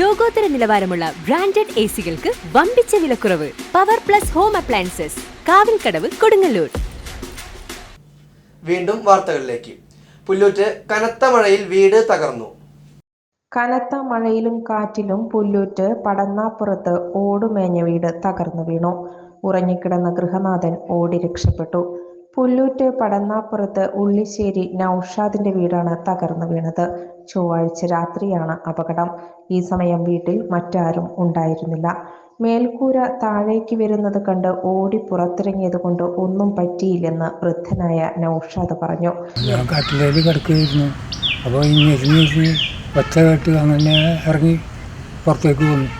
ലോകോത്തര നിലവാരമുള്ള branded A സികൾക്ക് വമ്പിച്ച വിലക്കുറവ്. Power plus home appliances Kavilkadavu Kodungallur. വീണ്ടും വാർത്തകളിലേക്ക്. പുല്ലൂറ്റ് കനത്ത മഴയിൽ വീട് തകർന്നു. കനത്ത മഴയിലും കാറ്റിലും പുല്ലൂറ്റ് പടന്നാപ്പുറത്ത് ഓടുമേഞ്ഞ വീട് തകർന്നു വീണു. ഉറങ്ങിക്കിടന്ന ഗൃഹനാഥൻ ഓടി രക്ഷപ്പെട്ടു. പുല്ലൂറ്റ് പടന്നാപ്പുറത്ത് ഉള്ളിശ്ശേരി നൌഷാദിന്റെ വീടാണ് തകർന്നു വീണത്. ചൊവ്വാഴ്ച രാത്രിയാണ് അപകടം. ഈ സമയം വീട്ടിൽ മറ്റാരും ഉണ്ടായിരുന്നില്ല. മേൽക്കൂര താഴേക്ക് വരുന്നത് കണ്ട് ഓടി പുറത്തിറങ്ങിയത് കൊണ്ട് ഒന്നും പറ്റിയില്ലെന്ന് വൃദ്ധനായ നൌഷാദ് പറഞ്ഞു. കാട്ടിലേക്ക് കിടക്കുകയായിരുന്നു. അപ്പോൾ ഈ ഞെരിഞ്ഞ് ഞെരിഞ്ഞ് ഒച്ച കേട്ട് അങ്ങനെ ഇറങ്ങി പുറത്തേക്ക് വന്നു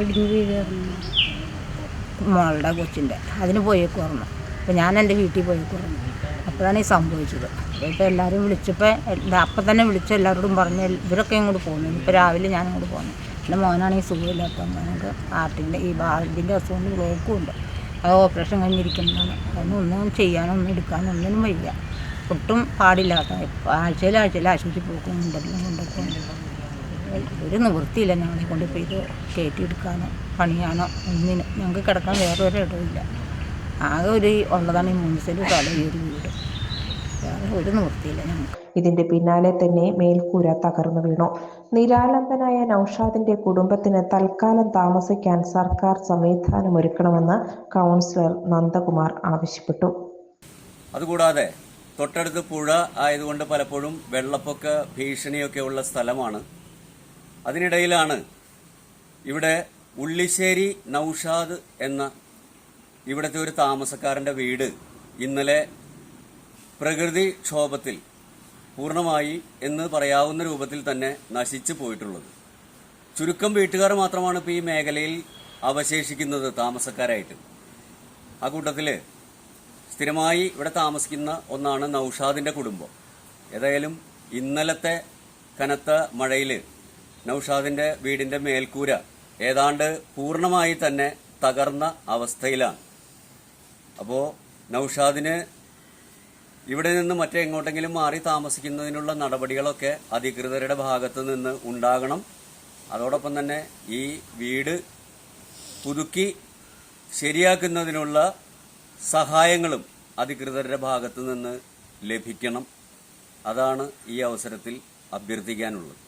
ഇടിഞ്ഞ് മോളുടെ കൊച്ചിന്റെ. അതിന് പോയേക്ക് ഓർമ്മ അപ്പോൾ ഞാൻ എന്റെ വീട്ടിൽ പോയേക്കുറന്നു അപ്പോഴാണ് ഈ സംഭവിച്ചത്. ഇപ്പോൾ എല്ലാവരും വിളിച്ചപ്പോൾ അപ്പം തന്നെ വിളിച്ച് എല്ലാവരോടും പറഞ്ഞ് ഇവരൊക്കെ ഇങ്ങോട്ട് പോകുന്നു ഇപ്പോൾ രാവിലെ ഞാൻ ഇങ്ങോട്ട് പോകുന്നു എന്റെ മോനാണെങ്കിൽ സുഖമില്ലാത്ത മോനക്ക് ഹാർട്ടിന്റെ ഈ ബാർഡിന്റെ അസുഖം ബ്ലോക്കുമുണ്ട് അത് ഓപ്പറേഷൻ കഴിഞ്ഞിരിക്കുന്നതാണ്. അതൊന്നും ഒന്നും ചെയ്യാനൊന്നും എടുക്കാനൊന്നും ഒന്നിനും വയ്യ. ഒട്ടും പാടില്ലാത്ത ആഴ്ചയിൽ ആശുപത്രി പോക്കും ഉണ്ടെല്ലാം കൊണ്ടൊക്കെ. ഉണ്ട് ഒരു നിവൃത്തിയില്ല ഞങ്ങളെ കൊണ്ട് ഇപ്പോൾ ഇത് കയറ്റിയെടുക്കാനോ പണിയാനോ ഒന്നിനും. ഞങ്ങൾക്ക് കിടക്കാൻ വേറെ ഒരു ഇടമില്ല ആകെ ഒരു ഉള്ളതാണ് ഈ മൂന്ന് സെന്റ് സ്ഥലം ഈ ഒരു വീട്. വേറെ ഒരു നിവൃത്തിയില്ല ഞങ്ങൾക്ക്. ഇതിന്റെ പിന്നാലെ തന്നെ മേൽക്കൂര തകർന്നു വീണു. നിരാലംബനായ നൌഷാദിന്റെ കുടുംബത്തിന് തൽക്കാലം താമസിക്കാൻ സർക്കാർ സംവിധാനം ഒരുക്കണമെന്ന് കൗൺസിലർ നന്ദകുമാർ ആവശ്യപ്പെട്ടു. അതുകൂടാതെ തൊട്ടടുത്ത് പുഴ ആയതുകൊണ്ട് പലപ്പോഴും വെള്ളപ്പൊക്ക ഭീഷണിയൊക്കെ ഉള്ള സ്ഥലമാണ്. അതിനിടയിലാണ് ഇവിടെ ഉള്ളിശ്ശേരി നൌഷാദ് എന്ന ഇവിടുത്തെ ഒരു താമസക്കാരന്റെ വീട് ഇന്നലെ പ്രകൃതിക്ഷോഭത്തിൽ പൂർണമായി എന്ന് പറയാവുന്ന രൂപത്തിൽ തന്നെ നശിച്ചു പോയിട്ടുള്ളത്. ചുരുക്കം വീട്ടുകാർ മാത്രമാണ് ഇപ്പോൾ ഈ മേഖലയിൽ അവശേഷിക്കുന്നത് താമസക്കാരായിട്ട്. ആ കൂട്ടത്തിൽ സ്ഥിരമായി ഇവിടെ താമസിക്കുന്ന ഒന്നാണ് നൌഷാദിന്റെ കുടുംബം. ഏതായാലും ഇന്നലത്തെ കനത്ത മഴയിൽ നൌഷാദിന്റെ വീടിന്റെ മേൽക്കൂര ഏതാണ്ട് പൂർണമായി തന്നെ തകർന്ന അവസ്ഥയിലാണ്. അപ്പോൾ നൌഷാദിന് ഇവിടെ നിന്ന് മറ്റെങ്ങോട്ടെങ്കിലും മാറി താമസിക്കുന്നതിനുള്ള നടപടികളൊക്കെ അധികൃതരുടെ ഭാഗത്തു നിന്ന് ഉണ്ടാകണം. അതോടൊപ്പം തന്നെ ഈ വീട് പുതുക്കി ശരിയാക്കുന്നതിനുള്ള സഹായങ്ങളും അധികൃതരുടെ ഭാഗത്തു നിന്ന് ലഭിക്കണം. അതാണ് ഈ അവസരത്തിൽ അഭ്യർത്ഥിക്കാനുള്ളത്.